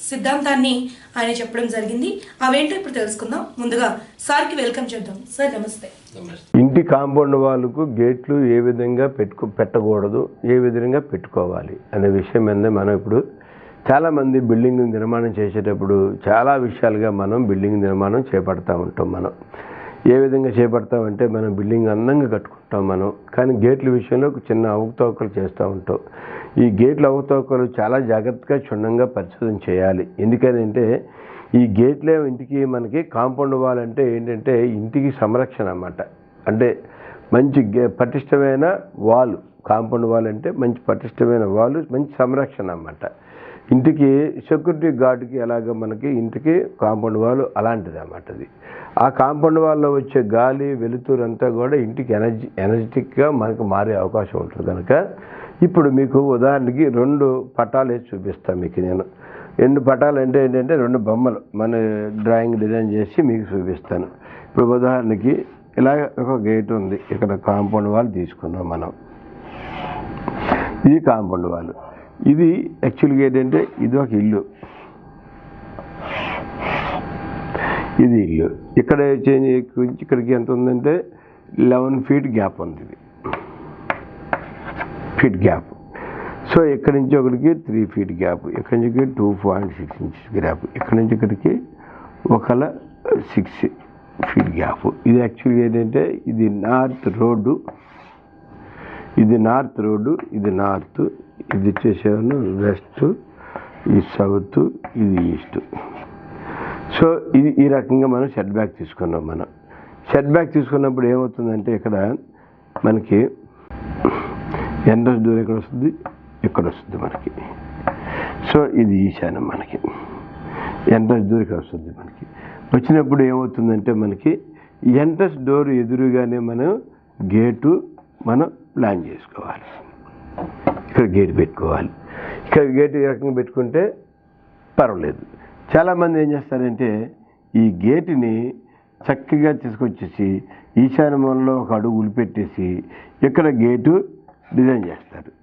సిద్ధాంతాన్ని ఆయన చెప్పడం జరిగింది. అవేంటో ఇప్పుడు తెలుసుకుందాం. ముందుగా సార్కి వెల్కమ్ చేద్దాం. సార్ నమస్తే. ఇంటి కాంపౌండ్ వాళ్ళకు గేట్లు ఏ విధంగా పెట్టుకో పెట్టకూడదు ఏ విధంగా పెట్టుకోవాలి అనే విషయం మీద మనం ఇప్పుడు చాలామంది బిల్డింగ్ నిర్మాణం చేసేటప్పుడు చాలా విషయాలుగా మనం బిల్డింగ్ నిర్మాణం చేపడతా ఉంటాం మనం. ఏ విధంగా చేపడతామంటే మనం బిల్డింగ్ అందంగా కట్టుకుంటాం మనం. కానీ గేట్ల విషయంలో ఒక చిన్న అవకతవకలు చేస్తూ ఉంటాం. ఈ గేట్ల అవతోకలు చాలా జాగ్రత్తగా క్షుణ్ణంగా పరిశోధన చేయాలి. ఎందుకనంటే ఈ గేట్లే ఇంటికి మనకి కాంపౌండ్ వాల్ అంటే ఏంటంటే ఇంటికి సంరక్షణ అన్నమాట. అంటే మంచి గే- పటిష్టమైన వాల్ కాంపౌండ్ వాల్ అంటే మంచి పటిష్టమైన వాల్ మంచి సంరక్షణ అన్నమాట. ఇంటికి సెక్యూరిటీ గార్డ్కి ఎలాగ మనకి ఇంటికి కాంపౌండ్ వాల్ అలాంటిది అన్నమాట అది. ఆ కాంపౌండ్ వాల్లో వచ్చే గాలి వెలుతురు అంతా కూడా ఇంటికి ఎనర్జీ ఎనర్జెటిక్గా మనకు మారే అవకాశం ఉంటుంది కనుక ఇప్పుడు మీకు ఉదాహరణకి రెండు పటాలు వేసి చూపిస్తాను మీకు నేను. రెండు పటాలు అంటే ఏంటంటే రెండు బొమ్మలు. మన డ్రాయింగ్ డిజైన్ చేసి మీకు చూపిస్తాను. ఇప్పుడు ఉదాహరణకి ఇలా ఒక గేట్ ఉంది. ఇక్కడ కాంపౌండ్ వాల్ తీసుకున్నాం మనం. ఇది కాంపౌండ్ వాల్. ఇది యాక్చువల్గా ఏంటంటే ఇది ఒక ఇల్లు. ఇది ఇల్లు. ఇక్కడ చేంజ్ ఇక్కడికి ఎంత ఉందంటే లెవెన్ ఫీట్ గ్యాప్ ఉంది ఇది. Feet gap. సో ఇక్కడి నుంచి ఒకటికి త్రీ ఫీట్ గ్యాప్ ఇక్కడి నుంచి two point six inches gap ఇక్కడి నుంచి ఇక్కడికి ఒకల సిక్స్ ఫీట్ గ్యాప్. ఇది యాక్చువల్గా ఏంటంటే ఇది నార్త్ రోడ్డు ఇది నార్త్ రోడ్డు ఇది నార్త్ ఇది వచ్చేసేమో వెస్ట్ ఇది సౌత్ ఇది ఈస్ట్. సో ఇది ఈ రకంగా మనం సెట్ బ్యాక్ తీసుకున్నాం మనం. సెట్ బ్యాక్ తీసుకున్నప్పుడు ఏమవుతుందంటే ఇక్కడ మనకి ఎండ్రస్ డోర్ ఎక్కడ వస్తుంది? ఇక్కడ వస్తుంది మనకి. సో ఇది ఈశాన్యం మనకి. ఎంట్రన్స్ డోర్ ఇక్కడ వస్తుంది మనకి? వచ్చినప్పుడు ఏమవుతుందంటే మనకి ఎంట్రన్స్ డోర్ ఎదురుగానే మనం గేటు మనం ప్లాన్ చేసుకోవాలి. ఇక్కడ గేట్ పెట్టుకోవాలి. ఇక్కడ గేట్ ఈ రకంగా పెట్టుకుంటే పర్వాలేదు. చాలామంది ఏం చేస్తారంటే ఈ గేటుని చక్కగా తీసుకొచ్చేసి ఈశాన్యంలో ఒక అడుగులు పెట్టేసి ఇక్కడ గేటు డిజైన్ చేస్తారు.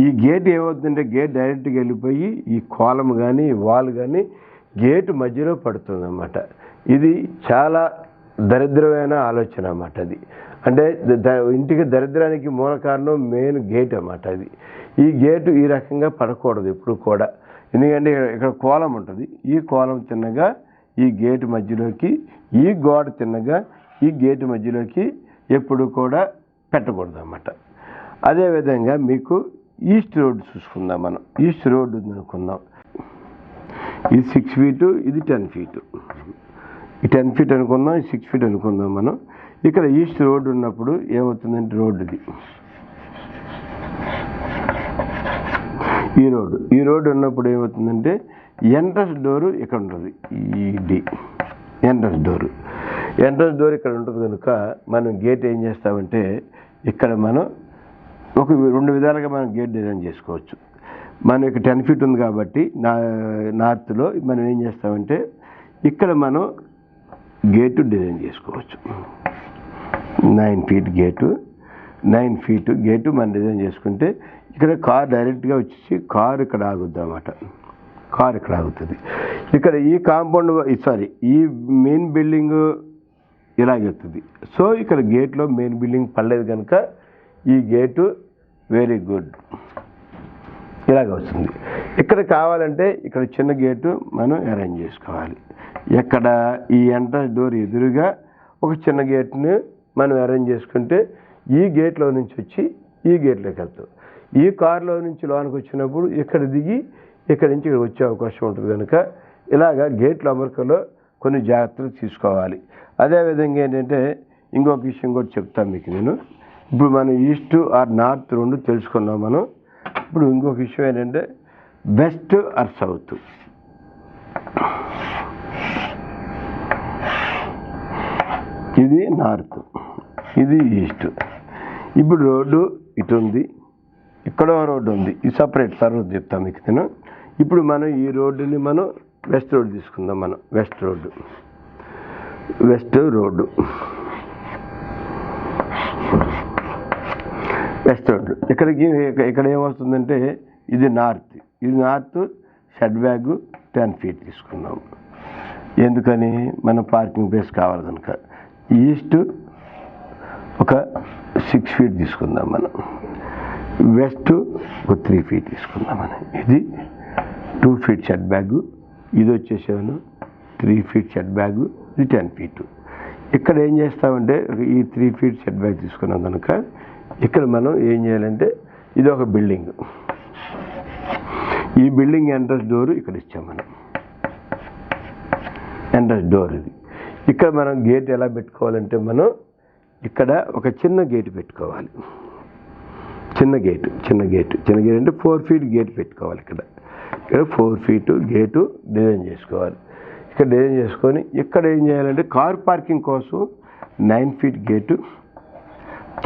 ఈ గేట్ ఏమవుతుందంటే గేట్ డైరెక్ట్గా వెళ్ళిపోయి ఈ కోలం కానీ వాల్ కానీ గేటు మధ్యలో పడుతుంది అన్నమాట ఇది చాలా దరిద్రమైన ఆలోచన అన్నమాట అది. అంటే ఇంటికి దరిద్రానికి మూల కారణం మెయిన్ గేట్ అన్నమాట అది. ఈ గేటు ఈ రకంగా పడకూడదు ఎప్పుడు కూడా. ఎందుకంటే ఇక్కడ- ఇక్కడ కోలం ఉంటుంది. ఈ కోలం తిన్నగా ఈ గేటు మధ్యలోకి ఈ గోడ తిన్నగా ఈ గేటు మధ్యలోకి ఎప్పుడు కూడా పెట్టకూడదు అన్నమాట అదేవిధంగా మీకు ఈస్ట్ రోడ్ చూసుకుందాం మనం. ఈస్ట్ రోడ్ ఉంది అనుకుందాం ఇది సిక్స్ ఫీటు ఇది టెన్ ఫీటు ఈ టెన్ ఫీట్ అనుకుందాం ఈ సిక్స్ ఫీట్ అనుకుందాం మనం. ఇక్కడ ఈస్ట్ రోడ్ ఉన్నప్పుడు ఏమవుతుందంటే రోడ్డుది. ఈ రోడ్డు ఈ రోడ్డు ఉన్నప్పుడు ఏమవుతుందంటే ఎంట్రన్స్ డోరు ఇక్కడ ఉంటుంది. ఈ the entrance door. Entrance door ఇక్కడ ఉంటుంది కనుక మనం గేట్ ఏం చేస్తామంటే ఇక్కడ మనం ఒక రెండు విధాలుగా మనం గేట్ డిజైన్ చేసుకోవచ్చు. మనం ఇక్కడ టెన్ ఫీట్ ఉంది కాబట్టి నా నార్త్లో మనం ఏం చేస్తామంటే ఇక్కడ మనం గేటు డిజైన్ చేసుకోవచ్చు. Nine feet gate nine feet gate మనం డిజైన్ చేసుకుంటే ఇక్కడ కార్ డైరెక్ట్గా వచ్చేసి కార్ ఇక్కడ ఆగుద్ది అన్నమాట కార్ ఇక్కడ ఆగుతుంది. ఇక్కడ ఈ కాంపౌండ్ సారీ ఈ మెయిన్ బిల్డింగ్ ఇలాగెత్తుంది సో ఇక్కడ గేట్లో మెయిన్ బిల్డింగ్ పడలేదు కనుక ఈ గేటు వెరీ గుడ్. ఇలాగ వస్తుంది. ఇక్కడ కావాలంటే ఇక్కడ చిన్న గేటు మనం అరేంజ్ చేసుకోవాలి. ఎక్కడ ఈ ఎంట్రన్స్ డోర్ ఎదురుగా ఒక చిన్న గేట్ని మనం అరేంజ్ చేసుకుంటే ఈ గేట్లో నుంచి వచ్చి ఈ గేట్లోకి వెళ్తాం. ఈ కారులో నుంచి లోనికి వచ్చినప్పుడు ఇక్కడ దిగి ఇక్కడ నుంచి ఇక్కడ వచ్చే అవకాశం ఉంటుంది కనుక ఇలాగా గేట్ల అమరికలో కొన్ని జాగ్రత్తలు తీసుకోవాలి. అదేవిధంగా ఏంటంటే ఇంకొక విషయం కూడా చెప్తాను మీకు నేను. ఇప్పుడు మనం ఈస్ట్ ఆర్ నార్త్ రెండు తెలుసుకున్నాం మనం. ఇప్పుడు ఇంకొక విషయం ఏంటంటే వెస్ట్ ఆర్ సౌత్? ఇది నార్త్ ఇది ఈస్ట్. ఇప్పుడు రోడ్డు ఇటు ఉంది ఇక్కడ రోడ్డు ఉంది. ఇది సపరేట్ తర్వాత చెప్తాం మీకు నేను. ఇప్పుడు మనం ఈ రోడ్డుని మనం వెస్ట్ రోడ్ తీసుకుందాం మనం west road. West road. West road ఇక్కడికి ఇక్కడ ఏమవుతుందంటే ఇది నార్త్ ఇది north setback ten feet తీసుకున్నాం ఎందుకని? మన పార్కింగ్ ప్లేస్ కావాలి కనుక. ఈస్ట్ ఒక సిక్స్ ఫీట్ తీసుకుందాం మనం. వెస్ట్ ఒక త్రీ ఫీట్ తీసుకుందాం మనం. ఇది టూ ఫీట్ షెడ్ బ్యాగ్ ఇది వచ్చేసాను త్రీ ఫీట్ షెడ్ బ్యాగ్ ఇది టెన్ ఫీట్ ఇక్కడ ఏం చేస్తామంటే ఈ త్రీ ఫీట్ షెడ్ బ్యాగ్ తీసుకున్నాం కనుక ఇక్కడ మనం ఏం చేయాలంటే ఇది ఒక బిల్డింగ్. ఈ బిల్డింగ్ ఎంట్రన్స్ డోర్ ఇక్కడ ఇచ్చాం మనం. ఎంట్రన్స్ డోర్ ఇది. ఇక్కడ మనం గేట్ ఎలా పెట్టుకోవాలంటే మనం ఇక్కడ ఒక చిన్న గేట్ పెట్టుకోవాలి. చిన్న గేటు చిన్న గేటు. చిన్న గేట్ అంటే ఫోర్ ఫీట్ గేట్ పెట్టుకోవాలి ఇక్కడ. ఇక్కడ ఫోర్ ఫీట్ గేటు డిజైన్ చేసుకోవాలి. ఇక్కడ డిజైన్ చేసుకొని ఇక్కడ ఏం చేయాలంటే కార్ పార్కింగ్ కోసం నైన్ ఫీట్ గేటు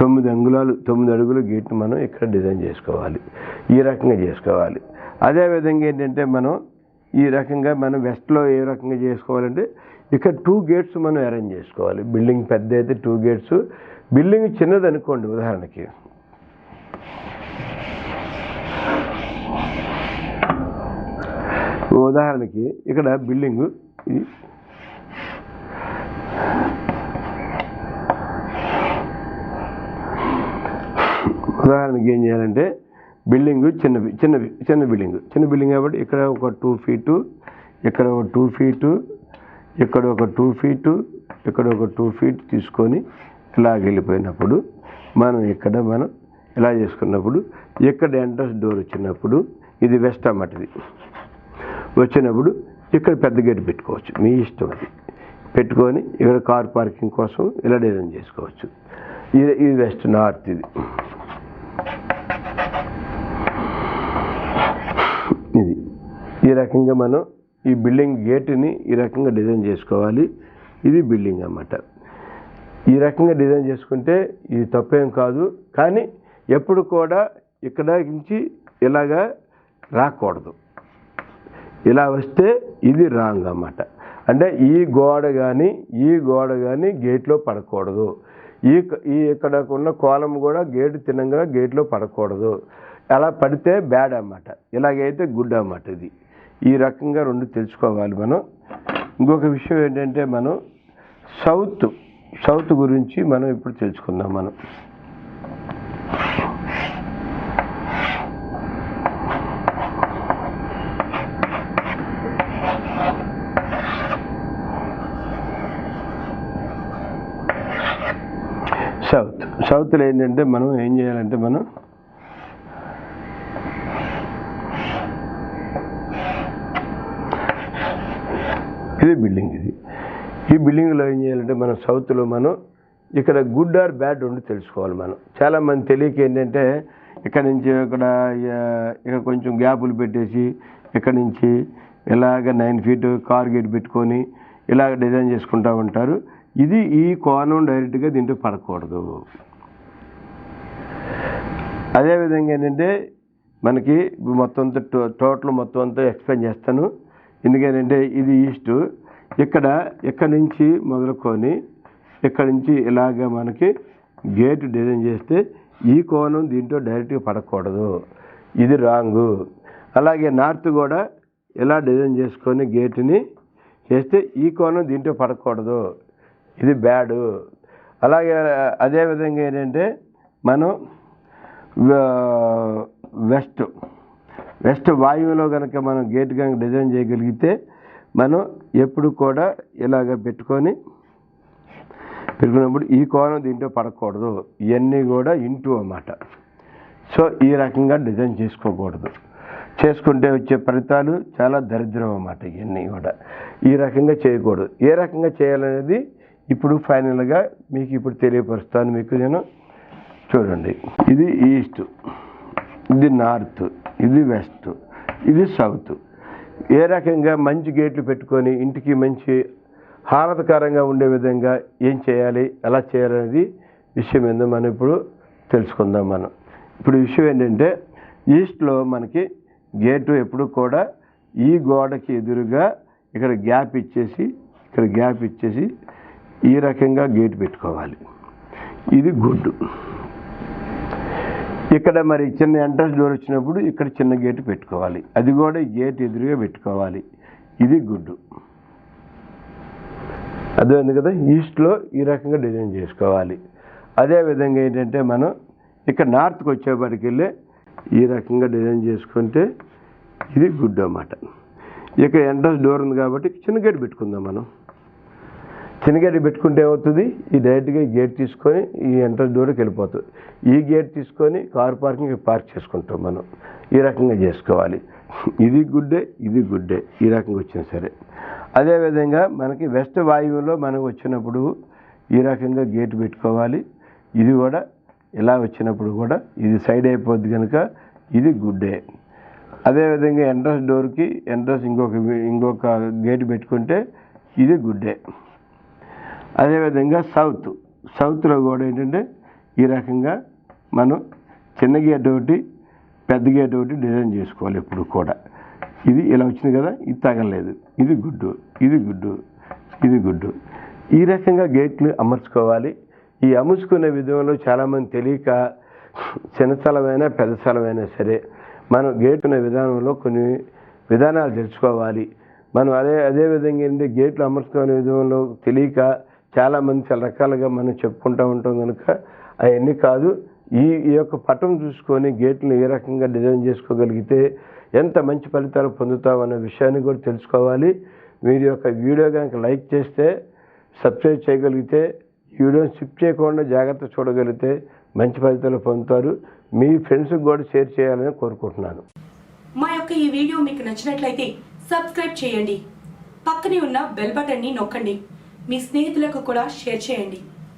తొమ్మిది అంగుళాలు తొమ్మిది అడుగుల గేట్ని మనం ఇక్కడ డిజైన్ చేసుకోవాలి. ఈ రకంగా చేసుకోవాలి. అదేవిధంగా ఏంటంటే మనం ఈ రకంగా మనం వెస్ట్లో ఏ రకంగా చేసుకోవాలంటే ఇక్కడ టూ గేట్స్ మనం అరేంజ్ చేసుకోవాలి. బిల్డింగ్ పెద్ద అయితే టూ గేట్స్. బిల్డింగ్ చిన్నది అనుకోండి ఉదాహరణకి. ఉదాహరణకి ఇక్కడ బిల్డింగ్ ఇది ఉదాహరణకి ఏం చేయాలంటే బిల్డింగ్ చిన్న చిన్న చిన్న బిల్డింగ్. చిన్న బిల్డింగ్ కాబట్టి ఇక్కడ ఒక టూ ఫీటు ఇక్కడ ఒక టూ ఫీటు ఇక్కడ ఒక టూ ఫీటు ఇక్కడ ఒక టూ ఫీట్ తీసుకొని ఇలాగ వెళ్ళిపోయినప్పుడు మనం ఇక్కడ మనం ఇలా చేసుకున్నప్పుడు ఇక్కడ ఎంట్రన్స్ డోర్ వచ్చినప్పుడు ఇది వెస్ట్ అన్నమాట ఇది వచ్చినప్పుడు ఇక్కడ పెద్ద గేట్ పెట్టుకోవచ్చు. మీ ఇష్టం అది. పెట్టుకొని ఇక్కడ కార్ పార్కింగ్ కోసం ఇలా డిజైన్ చేసుకోవచ్చు. ఇది ఇది వెస్ట్ నార్త్ ఇది. ఈ రకంగా మనం ఈ బిల్డింగ్ గేట్ని ఈ రకంగా డిజైన్ చేసుకోవాలి. ఇది బిల్డింగ్ అన్నమాట. ఈ రకంగా డిజైన్ చేసుకుంటే ఇది తప్పేం కాదు. కానీ ఎప్పుడు కూడా ఇక్కడ నుంచి ఇలాగా రాకూడదు. ఇలా వస్తే ఇది రాంగ్ అన్నమాట. అంటే ఈ గోడ కానీ ఈ గోడ కానీ గేట్లో పడకూడదు. ఈ ఈ ఇక్కడ ఉన్న కోలం కూడా గేటు తినంగా గేట్లో పడకూడదు. అలా పడితే బ్యాడ్ అన్నమాట. ఇలాగైతే గుడ్ అన్నమాట ఇది. ఈ రకంగా రెండు తెలుసుకోవాలి మనం. ఇంకొక విషయం ఏంటంటే మనం సౌత్ సౌత్ గురించి మనం ఇప్పుడు తెలుసుకుందాం మనం. సౌత్ సౌత్లో ఏంటంటే మనం ఏం చేయాలంటే మనం ఇది బిల్డింగ్ ఇది. ఈ బిల్డింగ్లో ఏం చేయాలంటే మనం సౌత్లో మనం ఇక్కడ గుడ్ ఆర్ బ్యాడ్ రెండు తెలుసుకోవాలి మనం. చాలా మంది తెలియక ఏంటంటే ఇక్కడ నుంచి ఇక్కడ ఇక్కడ కొంచెం గ్యాపులు పెట్టేసి ఇక్కడ నుంచి ఇలాగ నైన్ ఫీట్ కార్ గేట్ పెట్టుకొని ఇలాగ డిజైన్ చేసుకుంటూ ఉంటారు. ఇది ఈ కోణం డైరెక్ట్గా దీంట్లో పడకూడదు. అదేవిధంగా ఏంటంటే మనకి మొత్తం అంతా టో- టోటల్ మొత్తం అంతా ఎక్స్ప్లెయిన్ చేస్తాను. ఎందుకంటే ఇది ఈస్ట్. ఇక్కడ ఇక్కడ నుంచి మొదలుకొని ఇక్కడ నుంచి ఇలాగ మనకి గేట్ డిజైన్ చేస్తే ఈ కోణం దీంట్లో డైరెక్ట్గా పడకూడదు. ఇది రాంగు. అలాగే నార్త్ కూడా ఇలా డిజైన్ చేసుకొని గేట్ని చేస్తే ఈ కోణం దీంట్లో పడకూడదు. ఇది బ్యాడ్. అలాగే అదేవిధంగా ఏంటంటే మనం వెస్ట్. వెస్ట్ వాయువులో కనుక మనం గేట్ కనుక డిజైన్ చేయగలిగితే మనం ఎప్పుడు కూడా ఇలాగ పెట్టుకొని పెట్టుకున్నప్పుడు ఈ కోణం దీంట్లో పడకూడదు. ఇవన్నీ కూడా ఇంటూ అన్నమాట. సో ఈ రకంగా డిజైన్ చేసుకోకూడదు. చేసుకుంటే వచ్చే ఫలితాలు చాలా దరిద్రం అన్నమాట ఇవన్నీ కూడా. ఈ రకంగా చేయకూడదు. ఏ రకంగా చేయాలనేది ఇప్పుడు ఫైనల్గా మీకు ఇప్పుడు తెలియపరుస్తాను. మీకు నేను చూడండి. ఇది ఈస్ట్ ఇది నార్త్ ఇది వెస్ట్ ఇది సౌత్. ఏ రకంగా మంచి గేట్లు పెట్టుకొని ఇంటికి మంచి హారతకరంగా ఉండే విధంగా ఏం చేయాలి ఎలా చేయాలనేది విషయం ఏందో మనం ఇప్పుడు తెలుసుకుందాం మనం. ఇప్పుడు విషయం ఏంటంటే ఈస్ట్లో మనకి గేటు ఎప్పుడు కూడా ఈ గోడకి ఎదురుగా ఇక్కడ గ్యాప్ ఇచ్చేసి ఇక్కడ గ్యాప్ ఇచ్చేసి ఈ రకంగా గేటు పెట్టుకోవాలి. ఇది గుడ్డు. ఇక్కడ మరి చిన్న ఎంట్రన్స్ డోర్ వచ్చినప్పుడు ఇక్కడ చిన్న గేట్ పెట్టుకోవాలి. అది కూడా గేట్ ఎదురుగా పెట్టుకోవాలి. ఇది గుడ్డు. అదే కదా? ఈస్ట్లో ఈ రకంగా డిజైన్ చేసుకోవాలి. అదేవిధంగా ఏంటంటే మనం ఇక్కడ నార్త్కి వచ్చేప్పటికి వెళ్ళి ఈ రకంగా డిజైన్ చేసుకుంటే ఇది గుడ్డు అన్నమాట. ఇక్కడ ఎంట్రన్స్ డోర్ ఉంది కాబట్టి చిన్న గేట్ పెట్టుకుందాం మనం. చిన్న పెట్టుకుంటే ఏమవుతుంది? ఈ డైరెక్ట్గా ఈ గేట్ తీసుకొని ఈ ఎంట్రన్స్ డోర్కి వెళ్ళిపోతుంది. ఈ గేట్ తీసుకొని కార్ పార్కింగ్ పార్క్ చేసుకుంటాం మనం. ఈ రకంగా చేసుకోవాలి. ఇది గుడ్డే ఇది గుడ్డే. ఈ రకంగా వచ్చినా సరే. అదేవిధంగా మనకి వెస్ట్ వాయువులో మనకు వచ్చినప్పుడు ఈ రకంగా గేట్ పెట్టుకోవాలి. ఇది కూడా ఇలా వచ్చినప్పుడు కూడా ఇది సైడ్ అయిపోద్ది కనుక ఇది గుడ్డే. అదేవిధంగా ఎంట్రన్స్ డోర్కి ఎంట్రన్స్ ఇంకొక ఇంకొక గేట్ పెట్టుకుంటే ఇది గుడ్డే. అదేవిధంగా సౌత్. సౌత్లో కూడా ఏంటంటే ఈ రకంగా మనం చిన్న గేట్ ఒకటి పెద్ద గేట్ ఒకటి డిజైన్ చేసుకోవాలి ఎప్పుడు కూడా. ఇది ఇలా వచ్చింది కదా ఇది తగలలేదు. ఇది గుడ్డు ఇది గుడ్డు ఇది గుడ్డు. ఈ రకంగా గేట్లు అమర్చుకోవాలి. ఈ అమర్చుకునే విధంలో చాలామంది తెలియక చిన్న స్థలమైనా పెద్ద స్థలమైనా సరే మనం గేట్ ఉన్న విధానంలో కొన్ని విధానాలు తెలుసుకోవాలి. మనం అదే అదే విధంగా ఏంటంటే గేట్లు అమర్చుకునే విధంలో తెలియక చాలామంది చాలా రకాలుగా మనం చెప్పుకుంటూ ఉంటాం కనుక అవన్నీ కాదు. ఈ ఈ యొక్క పటం చూసుకొని గేట్లను ఏ రకంగా డిజైన్ చేసుకోగలిగితే ఎంత మంచి ఫలితాలు పొందుతాం అన్న విషయాన్ని కూడా తెలుసుకోవాలి. మీరు యొక్క వీడియో కనుక లైక్ చేస్తే సబ్స్క్రైబ్ చేయగలిగితే వీడియోని స్కిప్ చేయకుండా జాగ్రత్త చూడగలిగితే మంచి ఫలితాలు పొందుతారు. మీ ఫ్రెండ్స్కి కూడా షేర్ చేయాలని కోరుకుంటున్నాను. మా యొక్క ఈ వీడియో మీకు నచ్చినట్లయితే సబ్స్క్రైబ్ చేయండి. పక్కనే ఉన్న బెల్ బటన్ని నొక్కండి. మీ స్నేహితులకు కూడా షేర్ చేయండి.